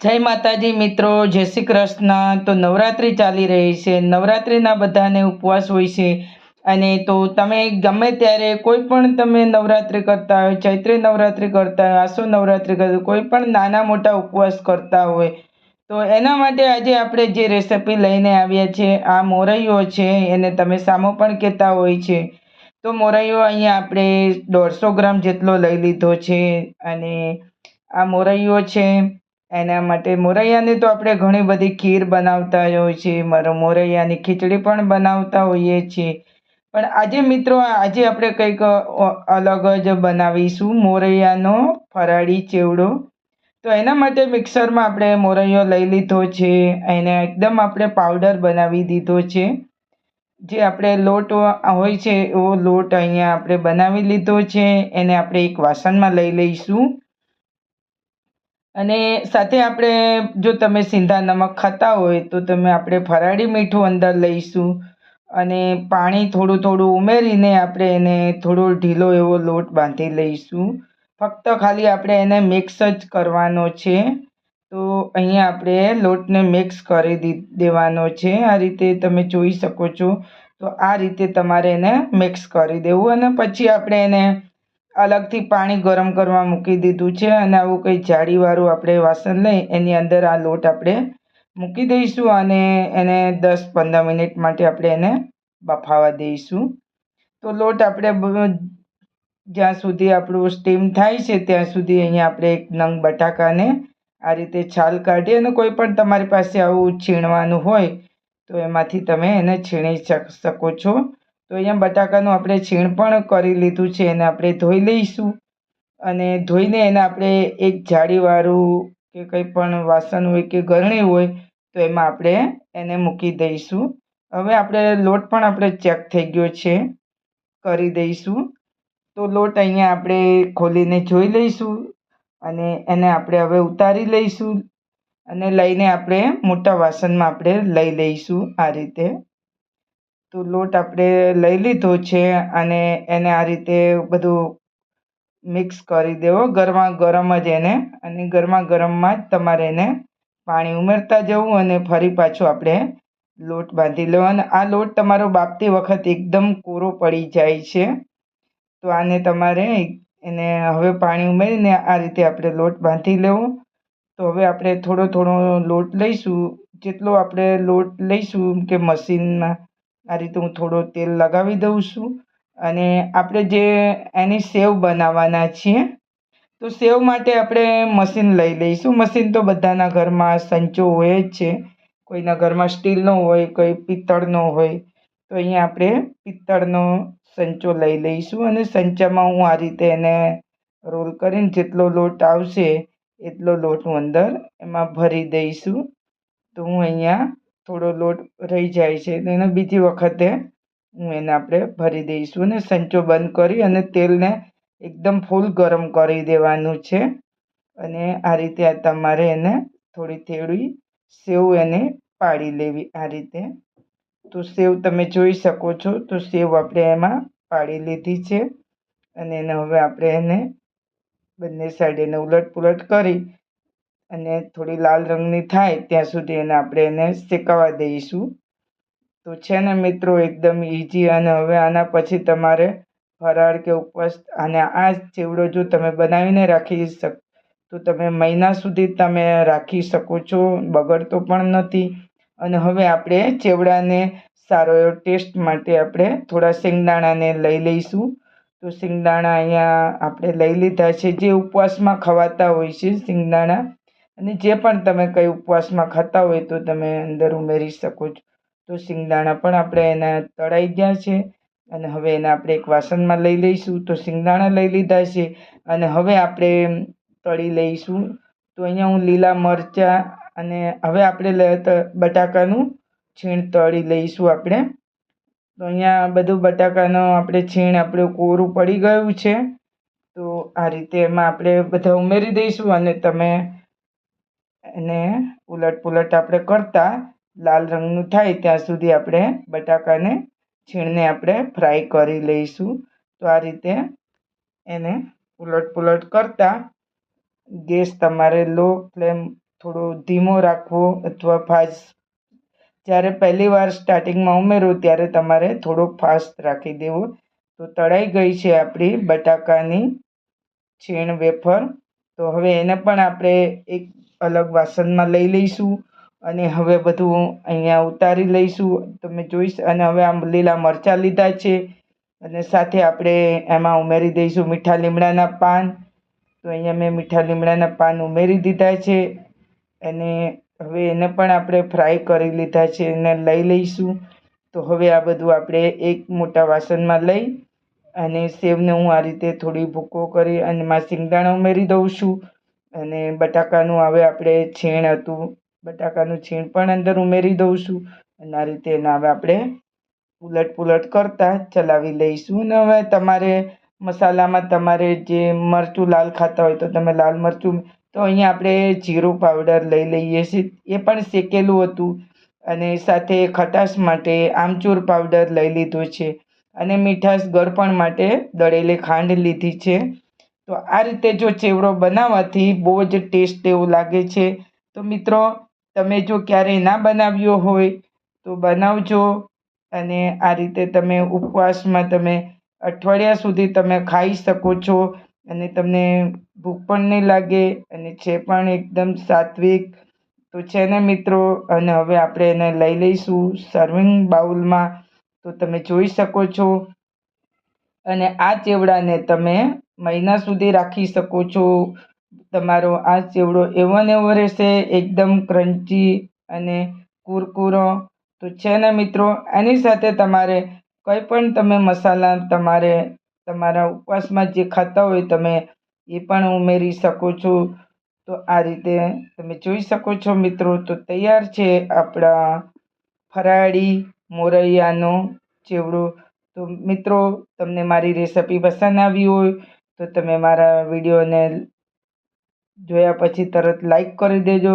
જય માતાજી મિત્રો, જય શ્રી કૃષ્ણ. તો નવરાત્રિ ચાલી રહી છે. નવરાત્રિના બધાને ઉપવાસ હોય છે. અને તો તમે ગમે ત્યારે કોઈ પણ તમે નવરાત્રિ કરતા હોય, ચૈત્રી નવરાત્રિ કરતા હોય, આસો નવરાત્રિ કરતા કોઈ પણ નાના મોટા ઉપવાસ કરતા હોય, તો એના માટે આજે આપણે જે રેસિપી લઈને આવ્યા છે, આ મોરૈયો છે, એને તમે સામો પણ કહેતા હોય છે. તો મોરૈયો અહીંયા આપણે દોઢસો ગ્રામ જેટલો લઈ લીધો છે. અને આ મોરૈયો છે એના માટે મોરૈયાની તો આપણે ઘણી બધી ખીર બનાવતા છીએ, મારો મોરૈયાની ખીચડી પણ બનાવતા હોઈએ છીએ. પણ આજે મિત્રો, આજે આપણે કંઈક અલગ જ બનાવીશું, મોરૈયાનો ફરાળી ચેવડો. તો એના માટે મિક્સરમાં આપણે મોરૈયો લઈ લીધો છે, એને એકદમ આપણે પાવડર બનાવી દીધો છે. જે આપણે લોટ હોય છે, એવો લોટ અહીંયા આપણે બનાવી લીધો છે, એને આપણે એક વાસણમાં લઈ લઈશું. અને સાથે આપણે જો તમે સિંધા નમક ખાતા હોય તો તમે આપણે ફરાળી મીઠું અંદર લઈશું. અને પાણી થોડું થોડું ઉમેરીને આપણે એને થોડો ઢીલો એવો લોટ બાંધી લઈશું. ફક્ત ખાલી આપણે એને મિક્સ જ કરવાનો છે. તો અહીંયા આપણે લોટને મિક્સ કરી દેવાનો છે. આ રીતે તમે જોઈ શકો છો. તો આ રીતે તમારે એને મિક્સ કરી દેવું અને પછી આપણે એને અલગથી પાણી ગરમ કરવા મૂકી દીધું છે અને આવું કંઈ જાળીવાળું આપણે વાસણ લઈ એની અંદર આ લોટ આપણે મૂકી દઈશું અને એને દસ પંદર મિનિટ માટે આપણે એને બફાવા દઈશું. તો લોટ આપણે જ્યાં સુધી આપણું સ્ટીમ થાય છે ત્યાં સુધી અહીંયા આપણે એક નંગ બટાકાને આ રીતે છાલ કાઢી અને કોઈ પણ તમારી પાસે આવું છીણવાનું હોય તો એમાંથી તમે એને છીણી શકો છો. તો અહીંયા બટાકાનું આપણે છીણ પણ કરી લીધું છે એને આપણે ધોઈ લઈશું. અને ધોઈને એને આપણે એક જાળીવાળું કે કંઈ પણ વાસણ હોય કે ગરણી હોય તો એમાં આપણે એને મૂકી દઈશું. હવે આપણે લોટ પણ આપણે ચેક થઈ ગયો છે. કરી દઈશું. તો લોટ અહીંયા આપણે ખોલીને જોઈ લઈશું અને એને આપણે હવે ઉતારી લઈશું અને લઈને આપણે મોટા વાસણમાં આપણે લઈ લઈશું આ રીતે. તો લોટ આપણે લઈ લીધો છે અને એને આ રીતે બધું મિક્સ કરી દેવો. ગરમા ગરમ જ એને અને ગરમા ગરમમાં જ તમારે એને પાણી ઉમેરતા જવું અને ફરી પાછું આપણે લોટ બાંધી લેવો. અને આ લોટ તમારો બાફતી વખત એકદમ કોરો પડી જાય છે. તો આને તમારે એને હવે પાણી ઉમેરીને આ રીતે આપણે લોટ બાંધી લેવો. તો હવે આપણે થોડો થોડો લોટ લઈશું. જેટલો આપણે લોટ લઈશું કે મશીનમાં આ રીતે હું થોડો તેલ લગાવી દઉં છું. અને આપણે જે એની સેવ બનાવવાના છીએ, તો સેવ માટે આપણે મશીન લઈ લઈશું. મશીન તો બધાના ઘરમાં સંચો હોય જ છે. કોઈના ઘરમાં સ્ટીલનો હોય, કોઈ પિત્તળનો હોય, તો અહીંયા આપણે પિત્તળનો સંચો લઈ લઈશું અને સંચામાં હું આ રીતે એને રોલ કરીને જેટલો લોટ આવશે એટલો લોટ હું અંદર એમાં ભરી દઈશું. તો હું અહીંયા થોડો લોટ રહી જાય છે. એને બીજી વખતે હું એને આપણે ભરી દઈશું અને સંચો બંધ કરી અને તેલને એકદમ ફૂલ ગરમ કરી દેવાનું છે. અને આ રીતે તમારે એને થોડી થોડી સેવ એને પાડી લેવી આ રીતે. તો સેવ તમે જોઈ શકો છો, તો સેવ આપણે એમાં પાડી લીધી છે. અને એને હવે આપણે એને બંને સાઈડ એને ઉલટ પુલટ કરી અને થોડી લાલ રંગની થાય ત્યાં સુધી એને આપણે એને શેકાવા દઈશું. તો છે ને મિત્રો એકદમ ઇઝી અને હવે આના પછી તમારે ફરાળ કે ઉપવાસ અને આ ચેવડો જો તમે બનાવીને રાખી શક, તો તમે મહિના સુધી તમે રાખી શકો છો, બગડતો પણ નથી. અને હવે આપણે ચેવડાને સારો એવો ટેસ્ટ માટે આપણે થોડા શિંગદાણાને લઈ લઈશું. તો શિંગદાણા અહીંયા આપણે લઈ લીધા છે, જે ઉપવાસમાં ખવાતા હોય છે શિંગદાણા. અને જે પણ તમે કંઈ ઉપવાસમાં ખાતા હોય તો તમે અંદર ઉમેરી શકો છો. તો સિંગદાણા પણ આપણે એના તળાઈ ગયા છે અને હવે એને આપણે એક વાસણમાં લઈ લઈશું. તો સિંગદાણા લઈ લીધા છે અને હવે આપણે તળી લઈશું. તો અહીંયા હું લીલા મરચાં અને હવે આપણે બટાકાનું છીણ તળી લઈશું આપણે. તો અહીંયા બધું બટાકાનો આપણે છીણ આપણે કોરું પડી ગયું છે. તો આ રીતે એમાં આપણે બધા ઉમેરી દઈશું અને તમે એને ઉલટ પુલટ આપણે કરતા લાલ રંગનું થાય ત્યાં સુધી આપણે બટાકાને છીણને આપણે ફ્રાય કરી લઈશું. તો આ રીતે એને ઉલટ પુલટ કરતા ગેસ તમારે લો ફ્લેમ થોડો ધીમો રાખવો અથવા ફાસ્ટ. જ્યારે પહેલી વાર સ્ટાર્ટિંગમાં ઉમેરો ત્યારે તમારે થોડો ફાસ્ટ રાખી દેવો. તો તળાઈ ગઈ છે આપણી બટાકાની છીણ વેફર. તો હવે એને પણ આપણે એક અલગ વાસણમાં લઈ લઈશું અને હવે બધું અહીંયા ઉતારી લઈશું. તમે જોઈશ અને હવે આમ લીલા મરચાં લીધા છે અને સાથે આપણે એમાં ઉમેરી દઈશું મીઠા લીમડાના પાન. તો અહીંયા મેં મીઠા લીમડાના પાન ઉમેરી દીધા છે અને હવે એને પણ આપણે ફ્રાય કરી લીધા છે એને લઈ લઈશું. તો હવે આ બધું આપણે એક મોટા વાસણમાં લઈ અને સેવને હું આ રીતે થોડી ભૂકો કરી અને એમાં શિંગદાણા ઉમેરી દઉં છું. અને બટાકાનું હવે આપણે છીણ હતું, બટાકાનું છીણ પણ અંદર ઉમેરી દઉં છું. અને આ રીતે એના હવે આપણે ઉલટ પુલટ કરતા ચલાવી લઈશું. અને હવે તમારે મસાલામાં તમારે જે મરચું લાલ ખાતા હોય તો તમે લાલ મરચું, તો અહીંયા આપણે જીરું પાવડર લઈ લઈએ છીએ. એ પણ શેકેલું હતું. અને સાથે ખટાશ માટે આમચૂર પાવડર લઈ લીધો છે. અને મીઠાશ ગળપણ માટે દળેલી ખાંડ લીધી છે. તો આ રીતે જો ચેવડો બનાવવાથી બહુ જ ટેસ્ટ એવું લાગે છે. તો મિત્રો, તમે જો ક્યારેય ના બનાવ્યો હોય, તો બનાવજો. અને આ રીતે તમે ઉપવાસમાં તમે અઠવાડિયા સુધી તમે ખાઈ શકો છો. અને તમને ભૂખ પણ નહીં લાગે અને છે પણ એકદમ સાત્વિક. તો છે ને મિત્રો, અને હવે આપણે એને લઈ લઈશું. સર્વિંગ બાઉલમાં તો તમે જોઈ શકો છો. અને આ ચેવડાને તમે મહિના સુધી રાખી શકો છો. તમારો આ ચેવડો એવો ને એવો રહેશે, એકદમ ક્રન્ચી અને કુરકુરો. તો છે ને મિત્રો, એની સાથે તમારે કંઈ પણ તમે મસાલા તમારે તમારા ઉપવાસમાં જે ખાતા હોય તમે એ પણ ઉમેરી શકો છો. તો આ રીતે તમે જોઈ શકો છો મિત્રો. તો તૈયાર છે આપણા ફરાળી મોરૈયાનો ચેવડું. તો મિત્રો, તમને મારી રેસિપી પસંદ આવી હોય, તો તમે મારા વિડીયોને જોયા પછી તરત લાઈક કરી દેજો.